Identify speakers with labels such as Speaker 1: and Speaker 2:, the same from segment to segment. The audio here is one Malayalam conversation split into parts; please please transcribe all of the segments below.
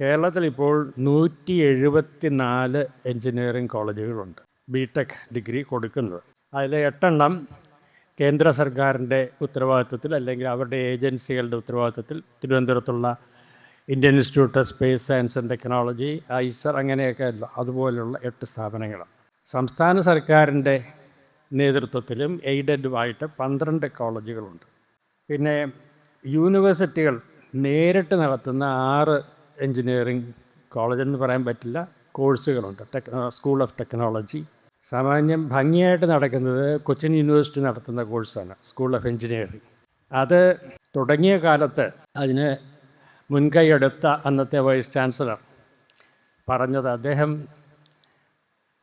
Speaker 1: കേരളത്തിൽ ഇപ്പോൾ നൂറ്റി എഴുപത്തി നാല് എൻജിനീയറിംഗ് കോളേജുകളുണ്ട് ബി ടെക് ഡിഗ്രി കൊടുക്കുന്നത്. അതിൽ എട്ടെണ്ണം കേന്ദ്ര സർക്കാരിന്റെ ഉത്തരവാദിത്വത്തിൽ അല്ലെങ്കിൽ അവരുടെ ഏജൻസികളുടെ ഉത്തരവാദിത്വത്തിൽ. തിരുവനന്തപുരത്തുള്ള Indian Institute of Space Science and Technology IISER അങ്ങനെയൊക്കെ അതുപോലെയുള്ള എട്ട് സ്ഥാപനങ്ങളാണ്. സംസ്ഥാന സർക്കാരിന്റെ നേതൃത്വത്തിലും എയ്ഡഡുമായിട്ട് പന്ത്രണ്ട് കോളേജുകളുണ്ട്. പിന്നെ യൂണിവേഴ്സിറ്റികൾ നേരിട്ട് നടത്തുന്ന ആറ് എൻജിനീയറിംഗ് കോളേജ് എന്ന് പറയാൻ പറ്റില്ല കോഴ്സുകളുണ്ട്. ടെക് സ്കൂൾ ഓഫ് ടെക്നോളജി സാമാന്യം ഭംഗിയായിട്ട് നടക്കുന്നത് കൊച്ചിൻ യൂണിവേഴ്സിറ്റി നടത്തുന്ന കോഴ്സാണ് സ്കൂൾ ഓഫ് എഞ്ചിനീയറിംഗ് അത് തുടങ്ങിയ കാലത്ത് അതിന് മുൻകൈയെടുത്ത അന്നത്തെ വൈസ് ചാൻസലർ പറഞ്ഞത് അദ്ദേഹം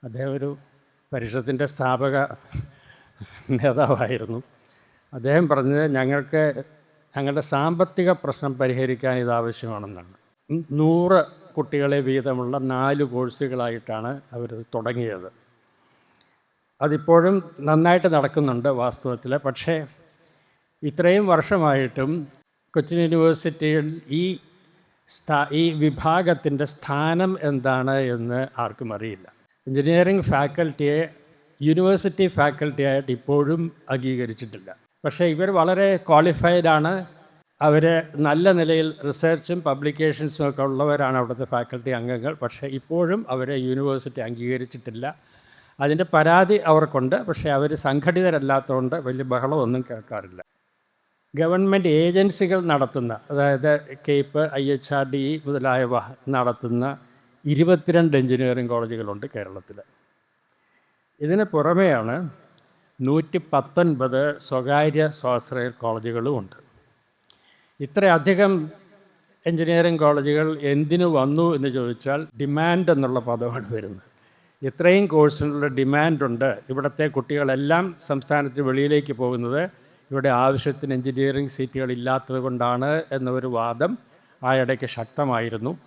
Speaker 1: അദ്ദേഹം ഒരു പരിഷത്തിന്റെ സ്ഥാപക നേതാവായിരുന്നു. അദ്ദേഹം പറഞ്ഞത് ഞങ്ങൾക്ക് ഞങ്ങളുടെ സാമ്പത്തിക പ്രശ്നം പരിഹരിക്കാൻ ഇത് ആവശ്യമാണെന്നാണ്. നൂറ് കുട്ടികളെ വീതമുള്ള നാല് കോഴ്സുകളായിട്ടാണ് അവർ തുടങ്ങിയത്. അതിപ്പോഴും നന്നായിട്ട് നടക്കുന്നുണ്ട് വാസ്തവത്തിൽ പക്ഷേ ഇത്രയും വർഷമായിട്ടും കൊച്ചിൻ യൂണിവേഴ്സിറ്റിയിൽ ഈ സ്ഥാ ഈ വിഭാഗത്തിന്റെ സ്ഥാനം എന്താണ് എന്ന് ആർക്കും അറിയില്ല. എഞ്ചിനീയറിംഗ് ഫാക്കൽറ്റിയെ യൂണിവേഴ്സിറ്റി ഫാക്കൽറ്റിയായിട്ട് ഇപ്പോഴും അംഗീകരിച്ചിട്ടില്ല. പക്ഷേ ഇവർ വളരെ ക്വാളിഫൈഡാണ്. അവർ നല്ല നിലയിൽ റിസർച്ചും പബ്ലിക്കേഷൻസും ഒക്കെ ഉള്ളവരാണ് അവിടുത്തെ ഫാക്കൽറ്റി അംഗങ്ങൾ. പക്ഷേ ഇപ്പോഴും അവരെ യൂണിവേഴ്സിറ്റി അംഗീകരിച്ചിട്ടില്ല. അതിന്റെ പരാതി അവർക്കുണ്ട്. പക്ഷേ അവർ സംഘടിതരല്ലാത്തതുകൊണ്ട് വലിയ ബഹളമൊന്നും കേൾക്കാറില്ല. ഗവൺമെന്റ് ഏജൻസികൾ നടത്തുന്ന അതായത് CAPE I H R D മുതലായവ നടത്തുന്ന ഇരുപത്തിരണ്ട് എഞ്ചിനീയറിംഗ് കോളേജുകളുണ്ട് കേരളത്തിൽ ഇതിന് പുറമെയാണ് നൂറ്റി പത്തൊൻപത് സ്വകാര്യ സ്വാശ്രയ കോളേജുകളും ഉണ്ട്. ഇത്രയധികം എഞ്ചിനീയറിംഗ് കോളേജുകൾ എന്തിനു വന്നു എന്ന് ചോദിച്ചാൽ ഡിമാൻഡ് എന്നുള്ള പദമാണ് വരുന്നത്. ഇത്രയും കോഴ്സിനുള്ള ഡിമാൻഡുണ്ട്. ഇവിടുത്തെ കുട്ടികളെല്ലാം സംസ്ഥാനത്തിന് വെളിയിലേക്ക് പോകുന്നത് ഇവിടെ ആവശ്യത്തിന് എഞ്ചിനീയറിംഗ് സീറ്റുകൾ ഇല്ലാത്തത് കൊണ്ടാണ് എന്നൊരു വാദം ആ ഇടയ്ക്ക് ശക്തമായിരുന്നു.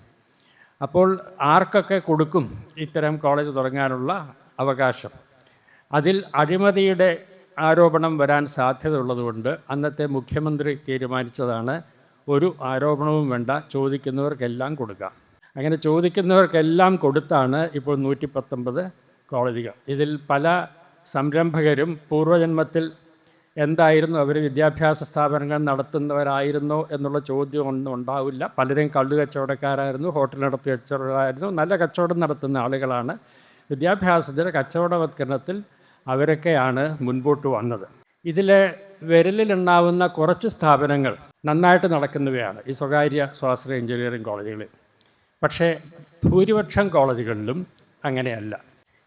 Speaker 1: അപ്പോൾ ആർക്കൊക്കെ കൊടുക്കും ഇത്തരം കോളേജ് തുടങ്ങാനുള്ള അവകാശം? അതിൽ അഴിമതിയുടെ ആരോപണം വരാൻ സാധ്യതയുള്ളതുകൊണ്ട് അന്നത്തെ മുഖ്യമന്ത്രി തീരുമാനിച്ചതാണ് ഒരു ആരോപണവും വേണ്ട ചോദിക്കുന്നവർക്കെല്ലാം കൊടുക്കുക അങ്ങനെ ചോദിക്കുന്നവർക്കെല്ലാം കൊടുത്താണ് ഇപ്പോൾ നൂറ്റി പത്തൊമ്പത് കോളേജുകൾ ഇതിൽ പല സംരംഭകരും പൂർവജന്മത്തിൽ എന്തായിരുന്നു അവർ വിദ്യാഭ്യാസ സ്ഥാപനങ്ങൾ നടത്തുന്നവരായിരുന്നോ എന്നുള്ള ചോദ്യം ഒന്നും ഉണ്ടാവില്ല. പലരും കള്ളു കച്ചവടക്കാരായിരുന്നു ഹോട്ടൽ നടത്തി കച്ചവടക്കാരായിരുന്നു നല്ല കച്ചവടം നടത്തുന്ന ആളുകളാണ്. വിദ്യാഭ്യാസത്തിന്റെ കച്ചവടവത്കരണത്തിൽ അവരൊക്കെയാണ് മുൻപോട്ട് വന്നത്. ഇതിൽ വിരലിലുണ്ടാവുന്ന കുറച്ച് സ്ഥാപനങ്ങൾ നന്നായിട്ട് നടക്കുന്നവയാണ് ഈ സ്വകാര്യ സ്വാശ്രയ എഞ്ചിനീയറിംഗ് കോളേജുകളിൽ. പക്ഷേ ഭൂരിപക്ഷം കോളേജുകളിലും അങ്ങനെയല്ല.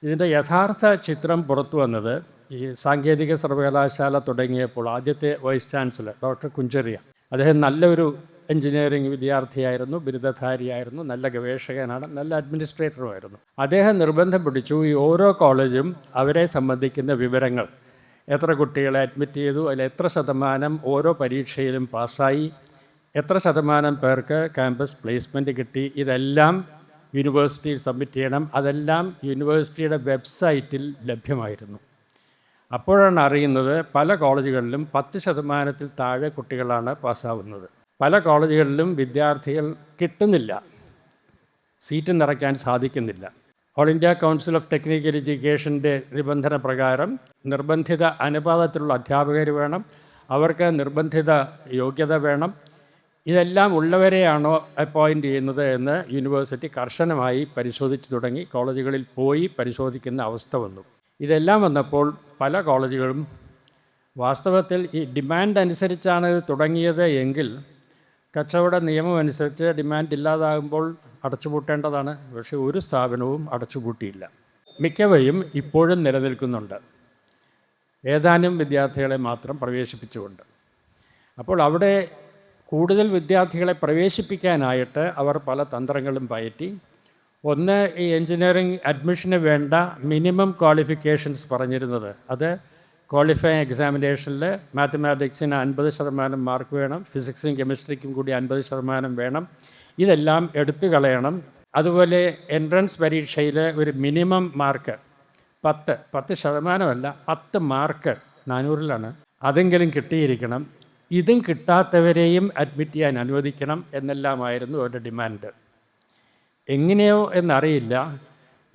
Speaker 1: ഇതിന്റെ യഥാർത്ഥ ചിത്രം പുറത്തു വന്നത് ഈ സാങ്കേതിക സർവകലാശാല തുടങ്ങിയപ്പോൾ ആദ്യത്തെ വൈസ് ചാൻസലർ ഡോക്ടർ കുഞ്ചെറിയ. അദ്ദേഹം നല്ലൊരു എഞ്ചിനീയറിംഗ് വിദ്യാർത്ഥിയായിരുന്നു ബിരുദധാരിയായിരുന്നു നല്ല ഗവേഷകനാണ് നല്ല അഡ്മിനിസ്ട്രേറ്ററുമായിരുന്നു. അദ്ദേഹം നിർബന്ധം പിടിച്ചു ഈ ഓരോ കോളേജും അവരെ സംബന്ധിക്കുന്ന വിവരങ്ങൾ. എത്ര കുട്ടികളെ അഡ്മിറ്റ് ചെയ്തു അതിൽ എത്ര ശതമാനം ഓരോ പരീക്ഷയിലും പാസ്സായി എത്ര ശതമാനം പേർക്ക് ക്യാമ്പസ് പ്ലേസ്മെന്റ് കിട്ടി ഇതെല്ലാം യൂണിവേഴ്സിറ്റിയിൽ സബ്മിറ്റ് ചെയ്യണം അതെല്ലാം യൂണിവേഴ്സിറ്റിയുടെ വെബ്സൈറ്റിൽ ലഭ്യമായിരുന്നു. അപ്പോഴാണ് അറിയുന്നത് പല കോളേജുകളിലും പത്ത് ശതമാനത്തിൽ താഴെ കുട്ടികളാണ് പാസ്സാവുന്നത്. പല കോളേജുകളിലും വിദ്യാർത്ഥികൾ കിട്ടുന്നില്ല. സീറ്റ് നിറയ്ക്കാൻ സാധിക്കുന്നില്ല. All India Council of Technical എഡ്യൂക്കേഷന്റെ നിബന്ധന പ്രകാരം നിർബന്ധിത അനുപാതത്തിലുള്ള അധ്യാപകർ വേണം. അവർക്ക് നിർബന്ധിത യോഗ്യത വേണം. ഇതെല്ലാം ഉള്ളവരെയാണോ അപ്പോയിന്റ് ചെയ്യുന്നത് എന്ന് യൂണിവേഴ്സിറ്റി കർശനമായി പരിശോധിച്ചു തുടങ്ങി. കോളേജുകളിൽ പോയി പരിശോധിക്കുന്ന അവസ്ഥ വന്നു. ഇതെല്ലാം വന്നപ്പോൾ പല കോളേജുകളും വാസ്തവത്തിൽ ഈ ഡിമാൻഡ് അനുസരിച്ചാണ് ഇത് തുടങ്ങിയത് എങ്കിൽ കച്ചവട നിയമമനുസരിച്ച് ഡിമാൻഡ് ഇല്ലാതാകുമ്പോൾ അടച്ചുപൂട്ടേണ്ടതാണ്. പക്ഷേ ഒരു സ്ഥാപനവും അടച്ചുപൂട്ടിയില്ല. മിക്കവയും ഇപ്പോഴും നിലനിൽക്കുന്നുണ്ട്. ഏതാനും വിദ്യാർത്ഥികളെ മാത്രം പ്രവേശിപ്പിച്ചുകൊണ്ട്. അപ്പോൾ അവിടെ കൂടുതൽ വിദ്യാർത്ഥികളെ പ്രവേശിപ്പിക്കാനായിട്ട് അവർ പല തന്ത്രങ്ങളും പയറ്റി. ഒന്ന് ഈ എൻജിനീയറിംഗ് അഡ്മിഷന് വേണ്ട മിനിമം ക്വാളിഫിക്കേഷൻസ് പറഞ്ഞിരുന്നത്. അത് ക്വാളിഫയിങ് എക്സാമിനേഷനിൽ മാത്തമാറ്റിക്സിന് അൻപത് ശതമാനം മാർക്ക് വേണം ഫിസിക്സും കെമിസ്ട്രിക്കും കൂടി അൻപത് ശതമാനം വേണം. ഇതെല്ലാം എടുത്തു കളയണം. അതുപോലെ എൻട്രൻസ് പരീക്ഷയിൽ ഒരു മിനിമം മാർക്ക് പത്ത് പത്ത് ശതമാനമല്ല പത്ത് മാർക്ക് നാനൂറിലാണ്. അതെങ്കിലും കിട്ടിയിരിക്കണം. ഇതും കിട്ടാത്തവരെയും അഡ്മിറ്റ് ചെയ്യാൻ അനുവദിക്കണം എന്നെല്ലാമായിരുന്നു അവരുടെ ഡിമാൻഡ്. എങ്ങനെയോ എന്നറിയില്ല.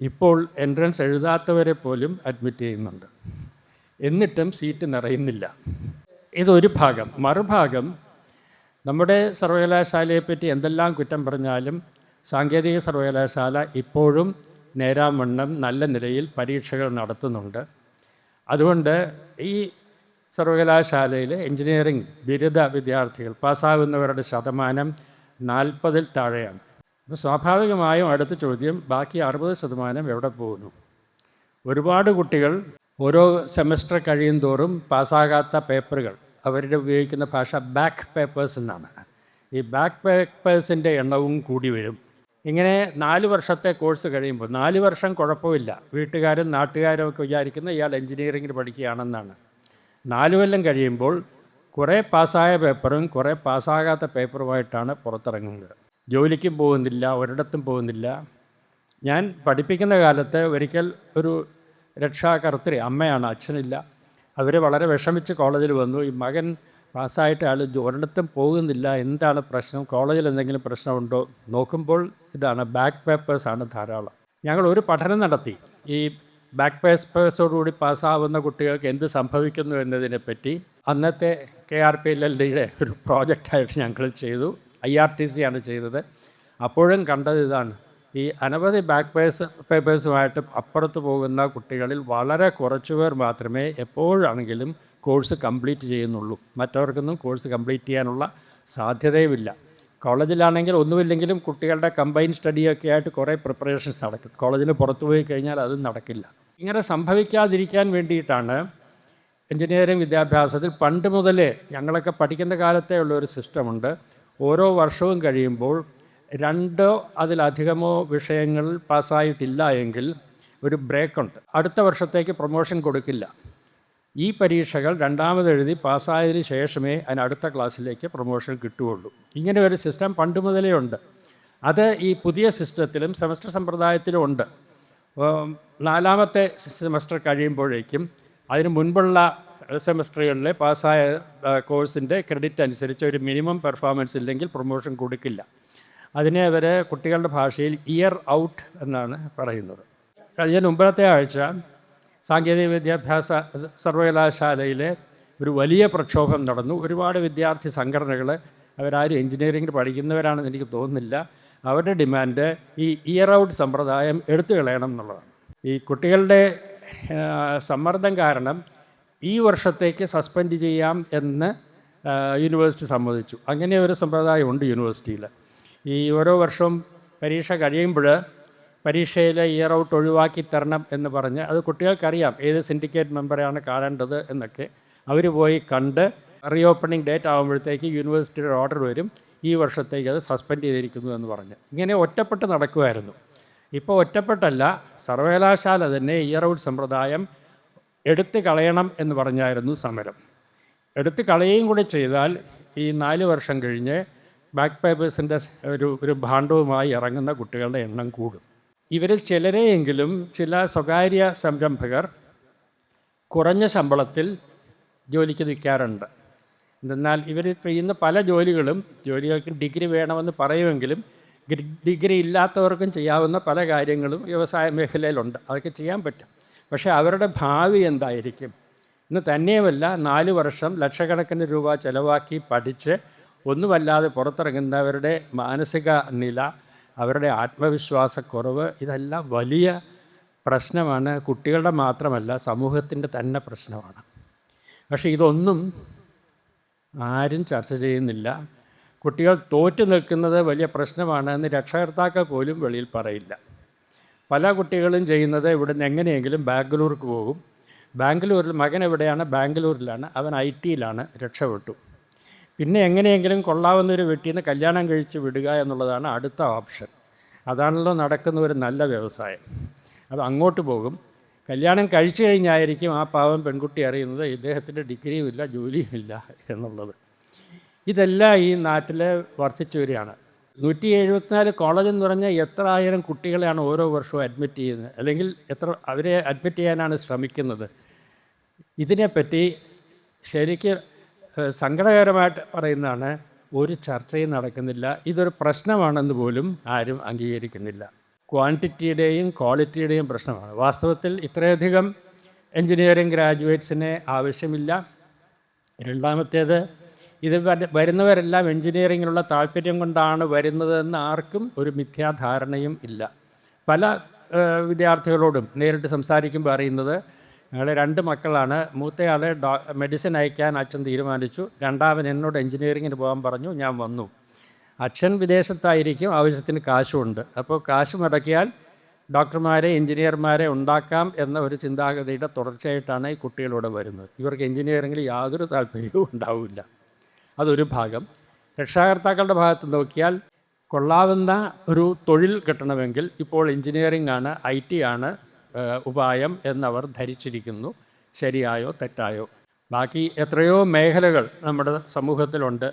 Speaker 1: ഇപ്പോൾ എൻട്രൻസ് എഴുതാത്തവരെ പോലും അഡ്മിറ്റ് ചെയ്യുന്നുണ്ട്. എന്നിട്ടും സീറ്റ് നിറയുന്നില്ല. ഇതൊരു ഭാഗം. മറുഭാഗം നമ്മുടെ സർവകലാശാലയെപ്പറ്റി എന്തെല്ലാം കുറ്റം പറഞ്ഞാലും സാങ്കേതിക സർവകലാശാല ഇപ്പോഴും നേരാവണ്ണം നല്ല നിലയിൽ പരീക്ഷകൾ നടത്തുന്നുണ്ട്. അതുകൊണ്ട് ഈ സർവകലാശാലയിലെ എഞ്ചിനീയറിംഗ് ബിരുദ വിദ്യാർത്ഥികൾ പാസ്സാകുന്നവരുടെ ശതമാനം നാൽപ്പതിൽ താഴെയാണ്. അപ്പോൾ സ്വാഭാവികമായും അടുത്ത ചോദ്യം ബാക്കി അറുപത് ശതമാനം എവിടെ പോകുന്നു? ഒരുപാട് കുട്ടികൾ ഓരോ സെമസ്റ്റർ കഴിയും തോറും പാസ്സാകാത്ത പേപ്പറുകൾ അവരുടെ ഉപയോഗിക്കുന്ന ഭാഷ ബാക്ക് പേപ്പേഴ്സ് എന്നാണ്. ഈ ബാക്ക് പേപ്പേഴ്സിന്റെ എണ്ണവും കൂടി വരും. ഇങ്ങനെ നാല് വർഷത്തെ കോഴ്സ് കഴിയുമ്പോൾ നാല് വർഷം കുഴപ്പമില്ല. വീട്ടുകാരും നാട്ടുകാരും ഒക്കെ വിചാരിക്കുന്ന ഇയാൾ എൻജിനീയറിംഗിൽ പഠിക്കുകയാണെന്നാണ്. നാല് കൊല്ലം കഴിയുമ്പോൾ കുറേ പാസ്സായ പേപ്പറും കുറേ പാസ്സാകാത്ത പേപ്പറുമായിട്ടാണ് പുറത്തിറങ്ങുന്നത്. ജോലിക്കും പോകുന്നില്ല ഒരിടത്തും പോകുന്നില്ല. ഞാൻ പഠിപ്പിക്കുന്ന കാലത്ത് ഒരിക്കൽ ഒരു രക്ഷാകർത്തൃ അമ്മയാണ് അച്ഛനില്ല. അവർ വളരെ വിഷമിച്ച് കോളേജിൽ വന്നു. ഈ മകൻ പാസ്സായിട്ട് ആൾ ഒരിടത്തും പോകുന്നില്ല. എന്താണ് പ്രശ്നം? കോളേജിൽ എന്തെങ്കിലും പ്രശ്നമുണ്ടോ? നോക്കുമ്പോൾ ഇതാണ് ബാക്ക് പേപ്പേഴ്സാണ് ധാരാളം. ഞങ്ങൾ ഒരു പഠനം നടത്തി. ഈ ബാക്ക് പേപ്പേഴ്സോടുകൂടി പാസ്സാവുന്ന കുട്ടികൾക്ക് എന്ത് സംഭവിക്കുന്നു എന്നതിനെപ്പറ്റി അന്നത്തെ K R P L L ഡിയുടെ ഒരു പ്രോജക്റ്റായിട്ട് ഞങ്ങൾ ചെയ്തു. ഐ ആർ ടി സി ആണ് ചെയ്തത്. അപ്പോഴും കണ്ടത് ഇതാണ്. ഈ അനവധി ബാക്ക് പേഴ്സ് പേപ്പേഴ്സുമായിട്ട് അപ്പുറത്ത് പോകുന്ന കുട്ടികളിൽ വളരെ കുറച്ച് പേർ മാത്രമേ എപ്പോഴാണെങ്കിലും കോഴ്സ് കംപ്ലീറ്റ് ചെയ്യുന്നുള്ളൂ. മറ്റവർക്കൊന്നും കോഴ്സ് കംപ്ലീറ്റ് ചെയ്യാനുള്ള സാധ്യതയുമില്ല. കോളേജിലാണെങ്കിൽ ഒന്നുമില്ലെങ്കിലും കുട്ടികളുടെ കമ്പൈൻ സ്റ്റഡിയൊക്കെ ആയിട്ട് കുറേ പ്രിപ്പറേഷൻസ് നടക്കും. കോളേജിന് പുറത്തു പോയി കഴിഞ്ഞാൽ അത് നടക്കില്ല. ഇങ്ങനെ സംഭവിക്കാതിരിക്കാൻ വേണ്ടിയിട്ടാണ് എഞ്ചിനീയറിംഗ് വിദ്യാഭ്യാസത്തിൽ പണ്ട് മുതലേ ഞങ്ങളൊക്കെ പഠിക്കുന്ന കാലത്തേ ഉള്ള ഒരു സിസ്റ്റമുണ്ട് ഓരോ വർഷവും കഴിയുമ്പോൾ രണ്ടോ അതിലധികമോ വിഷയങ്ങൾ പാസ്സായിട്ടില്ല എങ്കിൽ ഒരു ബ്രേക്കുണ്ട്. അടുത്ത വർഷത്തേക്ക് പ്രൊമോഷൻ കൊടുക്കില്ല. ഈ പരീക്ഷകൾ രണ്ടാമത് എഴുതി പാസ്സായതിന് ശേഷമേ അതിന് അടുത്ത ക്ലാസ്സിലേക്ക് പ്രൊമോഷൻ കിട്ടുകയുള്ളൂ. ഇങ്ങനെ ഒരു സിസ്റ്റം പണ്ട് മുതലേ ഉണ്ട്. അത് ഈ പുതിയ സിസ്റ്റത്തിലും സെമസ്റ്റർ സമ്പ്രദായത്തിലും ഉണ്ട്. നാലാമത്തെ സെമസ്റ്റർ കഴിയുമ്പോഴേക്കും അതിന് മുൻപുള്ള സെമസ്റ്ററുകളിലെ പാസ്സായ കോഴ്സിന്റെ ക്രെഡിറ്റ് അനുസരിച്ച് ഒരു മിനിമം പെർഫോമൻസ് ഇല്ലെങ്കിൽ പ്രൊമോഷൻ കൊടുക്കില്ല. അതിനെ അവർ കുട്ടികളുടെ ഭാഷയിൽ ഇയർ ഔട്ട് എന്നാണ് പറയുന്നത്. കഴിഞ്ഞ മുമ്പത്തെ ആഴ്ച സാങ്കേതിക വിദ്യാഭ്യാസ സർവകലാശാലയിലെ ഒരു വലിയ പ്രക്ഷോഭം നടന്നു. ഒരുപാട് വിദ്യാർത്ഥി സംഘടനകൾ അവരാരും എഞ്ചിനീയറിംഗിന് പഠിക്കുന്നവരാണെന്ന് എനിക്ക് തോന്നുന്നില്ല. അവരുടെ ഡിമാൻഡ് ഈ ഇയർ ഔട്ട് സമ്പ്രദായം എടുത്തു കളയണം എന്നുള്ളതാണ്. ഈ കുട്ടികളുടെ സമ്മർദ്ദം കാരണം ഈ വർഷത്തേക്ക് സസ്പെൻഡ് ചെയ്യാം എന്ന് യൂണിവേഴ്സിറ്റി സമ്മതിച്ചു. അങ്ങനെ ഒരു സമ്പ്രദായമുണ്ട് യൂണിവേഴ്സിറ്റിയിൽ ഈ ഓരോ വർഷവും പരീക്ഷ കഴിയുമ്പോൾ പരീക്ഷയിലെ ഇയർ ഔട്ട് ഒഴിവാക്കി തരണം എന്ന് പറഞ്ഞ് അത് കുട്ടികൾക്കറിയാം ഏത് സിൻഡിക്കേറ്റ് മെമ്പറാണ് കാണേണ്ടത് എന്നൊക്കെ. അവർ പോയി കണ്ട് റീ ഓപ്പണിംഗ് ഡേറ്റ് ആകുമ്പോഴത്തേക്ക് യൂണിവേഴ്സിറ്റിയുടെ ഓർഡർ വരും. ഈ വർഷത്തേക്ക് അത് സസ്പെൻഡ് ചെയ്തിരിക്കുന്നു എന്ന് പറഞ്ഞ്. ഇങ്ങനെ ഒറ്റപ്പെട്ട് നടക്കുമായിരുന്നു ഇപ്പോൾ ഒറ്റപ്പെട്ടല്ല സർവകലാശാല തന്നെ ഇയർ ഔട്ട് സമ്പ്രദായം എടുത്തു കളയണം എന്ന് പറഞ്ഞായിരുന്നു സമരം. എടുത്തു കളയുകയും കൂടി ചെയ്താൽ ഈ നാല് വർഷം കഴിഞ്ഞ് ബാക്ക് പേപ്പേഴ്സിന്റെ ഒരു ഒരു ഭാണ്ഡവുമായി ഇറങ്ങുന്ന കുട്ടികളുടെ എണ്ണം കൂടും. ഇവരിൽ ചിലരെയെങ്കിലും ചില സ്വകാര്യ സംരംഭകർ കുറഞ്ഞ ശമ്പളത്തിൽ ജോലിക്ക് നിൽക്കാറുണ്ട്. എന്നാൽ ഇവർ ചെയ്യുന്ന പല ജോലികളും ജോലികൾക്ക് ഡിഗ്രി വേണമെന്ന് പറയുമെങ്കിലും ഡിഗ്രി ഇല്ലാത്തവർക്കും ചെയ്യാവുന്ന പല കാര്യങ്ങളും വ്യവസായ മേഖലയിലുണ്ട്. അതൊക്കെ ചെയ്യാൻ പറ്റും. പക്ഷേ അവരുടെ ഭാവി എന്തായിരിക്കും? ഇന്ന് തന്നെയുമല്ല നാല് വർഷം ലക്ഷക്കണക്കിന് രൂപ ചിലവാക്കി പഠിച്ച് ഒന്നുമല്ലാതെ പുറത്തിറങ്ങുന്നവരുടെ മാനസിക നില അവരുടെ ആത്മവിശ്വാസക്കുറവ് ഇതെല്ലാം വലിയ പ്രശ്നമാണ്. കുട്ടികളുടെ മാത്രമല്ല സമൂഹത്തിന്റെ തന്നെ പ്രശ്നമാണ്. പക്ഷേ ഇതൊന്നും ആരും ചർച്ച ചെയ്യുന്നില്ല. കുട്ടികൾ തോറ്റു നിൽക്കുന്നത് വലിയ പ്രശ്നമാണ് എന്ന് രക്ഷകർത്താക്കൾ പോലും വെളിയിൽ പറയില്ല. പല കുട്ടികളും ചെയ്യുന്നത് ഇവിടുന്ന് എങ്ങനെയെങ്കിലും ബാംഗ്ലൂർക്ക് പോകും. ബാംഗ്ലൂരിൽ മകൻ എവിടെയാണ്? ബാംഗ്ലൂരിലാണ്. അവൻ ഐ ടിയിലാണ് രക്ഷപ്പെട്ടു. പിന്നെ എങ്ങനെയെങ്കിലും കൊള്ളാവുന്നൊരു വീട്ടിൽ നിന്ന് കല്യാണം കഴിച്ച് വിടുക എന്നുള്ളതാണ് അടുത്ത ഓപ്ഷൻ. അതാണല്ലോ നടക്കുന്ന ഒരു നല്ല വ്യവസായം. അത് അങ്ങോട്ട് പോകും. കല്യാണം കഴിച്ചു കഴിഞ്ഞായിരിക്കും ആ പാവം പെൺകുട്ടി അറിയുന്നത് ഇദ്ദേഹത്തിന്റെ ഡിഗ്രിയും ഇല്ല ജോലിയും ഇല്ല എന്നുള്ളത്. ഇതെല്ലാം ഈ നാട്ടിൽ വർദ്ധിച്ചു വരികയാണ് നൂറ്റി എഴുപത്തിനാല് കോളേജ് എന്ന് പറഞ്ഞാൽ എത്ര ആയിരം കുട്ടികളെയാണ് ഓരോ വർഷവും അഡ്മിറ്റ് ചെയ്യുന്നത്? അല്ലെങ്കിൽ എത്ര അവരെ അഡ്മിറ്റ് ചെയ്യാനാണ് ശ്രമിക്കുന്നത്? ഇതിനെപ്പറ്റി ശരിക്ക് സങ്കടകരമായിട്ട് പറയുന്നതാണ് ഒരു ചർച്ചയും നടക്കുന്നില്ല. ഇതൊരു പ്രശ്നമാണെന്ന് പോലും ആരും അംഗീകരിക്കുന്നില്ല. ക്വാണ്ടിറ്റിയുടെയും ക്വാളിറ്റിയുടെയും പ്രശ്നമാണ്. വാസ്തവത്തിൽ ഇത്രയധികം എൻജിനീയറിംഗ് ഗ്രാജുവേറ്റ്സിനെ ആവശ്യമില്ല. രണ്ടാമത്തേത് ഇത് വര- വരുന്നവരെല്ലാം എൻജിനീയറിങ്ങിലുള്ള താല്പര്യം കൊണ്ടാണ് വരുന്നതെന്ന് ആർക്കും ഒരു മിഥ്യാധാരണയും ഇല്ല. പല വിദ്യാർത്ഥികളോടും നേരിട്ട് സംസാരിക്കുമ്പോൾ അറിയുന്നത് ഞങ്ങളുടെ രണ്ട് മക്കളാണ്. മൂത്തയാളെ ഡോ മെഡിസിൻ അയക്കാൻ അച്ഛൻ തീരുമാനിച്ചു. രണ്ടാമൻ എന്നോട് എൻജിനീയറിങ്ങിന് പോകാൻ പറഞ്ഞു. ഞാൻ വന്നു. അച്ഛൻ വിദേശത്തായിരിക്കും ആവശ്യത്തിന് കാശുമുണ്ട് അപ്പോൾ കാശ് മുടക്കിയാൽ ഡോക്ടർമാരെ എഞ്ചിനീയർമാരെ ഉണ്ടാക്കാം എന്ന ഒരു ചിന്താഗതിയുടെ തുടർച്ചയായിട്ടാണ് ഈ കുട്ടികളിവിടെ വരുന്നത്. ഇവർക്ക് എഞ്ചിനീയറിങ്ങിൽ യാതൊരു താല്പര്യവും ഉണ്ടാവില്ല. അതൊരു ഭാഗം. രക്ഷാകർത്താക്കളുടെ ഭാഗത്ത് നോക്കിയാൽ കൊള്ളാവുന്ന ഒരു തൊഴിൽ കിട്ടണമെങ്കിൽ ഇപ്പോൾ എഞ്ചിനീയറിംഗ് ആണ് ഐ ടി ആണ്. ഉപായം എന്നവർ ധരിച്ചിരിക്കുന്നു. ശരിയായോ തെറ്റായോ? ബാക്കി എത്രയോ മേഖലകൾ നമ്മുടെ സമൂഹത്തിലുണ്ട്.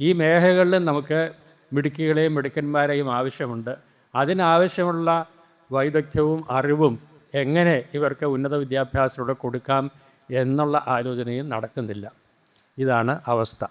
Speaker 1: ഈ മേഖലകളിൽ നമുക്ക് മിടുക്കികളെയും മിടുക്കന്മാരെയും ആവശ്യമുണ്ട്. അതിനാവശ്യമുള്ള വൈദഗ്ധ്യവും അറിവും എങ്ങനെ ഇവർക്ക് ഉന്നത വിദ്യാഭ്യാസത്തിലൂടെ കൊടുക്കാം എന്നുള്ള ആലോചനയും നടക്കുന്നില്ല. ഇതാണ് അവസ്ഥ.